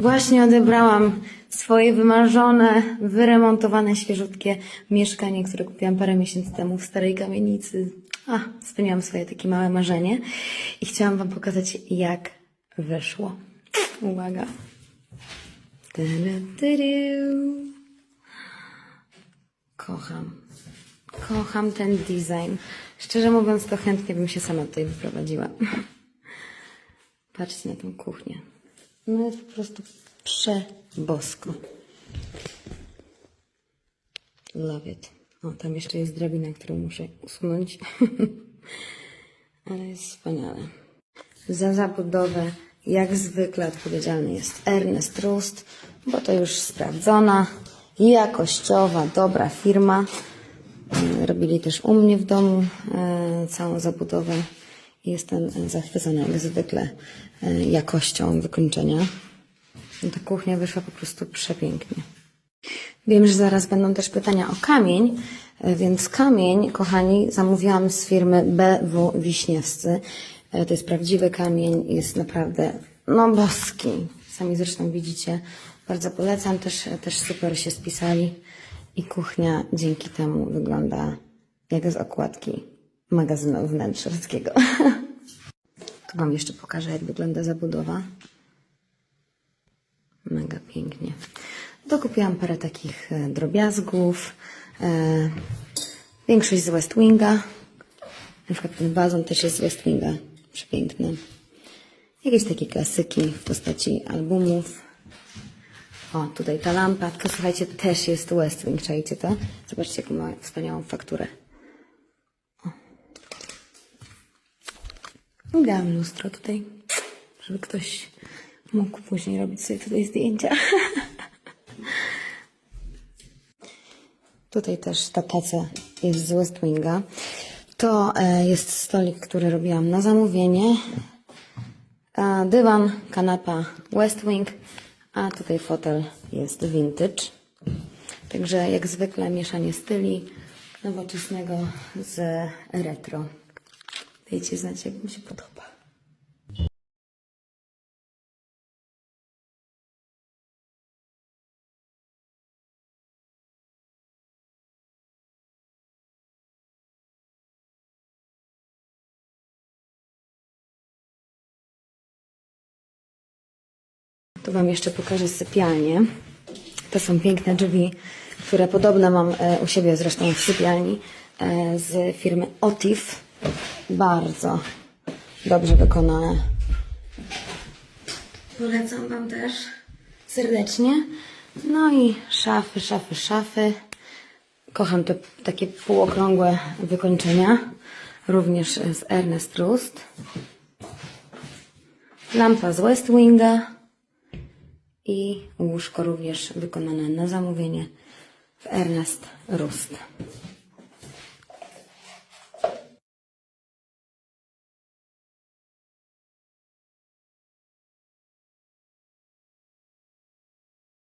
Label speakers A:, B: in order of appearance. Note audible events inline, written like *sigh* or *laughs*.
A: Właśnie odebrałam swoje wymarzone, wyremontowane, świeżutkie mieszkanie, które kupiłam parę miesięcy temu w starej kamienicy. A, spełniłam swoje takie małe marzenie i chciałam Wam pokazać, jak wyszło. Uwaga. Kocham. Kocham ten design. Szczerze mówiąc, to chętnie bym się sama tutaj wyprowadziła. Patrzcie na tą kuchnię. No jest po prostu przebosko. Love it. O, tam jeszcze jest drabina, którą muszę usunąć. *laughs* Ale jest wspaniale. Za zabudowę, jak zwykle, odpowiedzialny jest Ernest Rust, bo to już sprawdzona, jakościowa, dobra firma. Robili też u mnie w domu e, całą zabudowę. Jestem zachwycona jak zwykle e, jakością wykończenia. Ta kuchnia wyszła po prostu przepięknie. Wiem, że zaraz będą też pytania o kamień, e, więc kamień, kochani, zamówiłam z firmy BW Wiśniewscy. E, To jest prawdziwy kamień, jest naprawdę, no boski. Sami zresztą widzicie. Bardzo polecam, też, też super się spisali. I kuchnia dzięki temu wygląda jak z okładki magazynu wnętrzarskiego. *laughs* Tu Wam jeszcze pokażę, jak wygląda zabudowa. Mega pięknie. Dokupiłam parę takich e, drobiazgów. E, większość z West Winga. Na przykład ten wazon też jest z West Winga. Przepiękny. Jakieś takie klasyki w postaci albumów. O, tutaj ta lampa. Tylko słuchajcie, też jest West Wing. Czajcie to? Zobaczcie, jaką ma wspaniałą fakturę. O. Dałam lustro tutaj, żeby ktoś mógł później robić sobie tutaj zdjęcia. *laughs* Tutaj też ta taca jest z West Winga. To e, jest stolik, który robiłam na zamówienie. A dywan, kanapa West Wing, a tutaj fotel jest vintage. Także jak zwykle mieszanie styli nowoczesnego z retro. Dajcie znać, jak mi się podoba. Tu Wam jeszcze pokażę sypialnię. To są piękne drzwi, które podobno mam e, u siebie zresztą w sypialni e, z firmy Otif. Bardzo dobrze wykonane. Polecam Wam też serdecznie. No i szafy, szafy, szafy. Kocham te takie półokrągłe wykończenia. Również z Ernest Rust. Lampa z West Winga i łóżko również wykonane na zamówienie w Ernest Rust.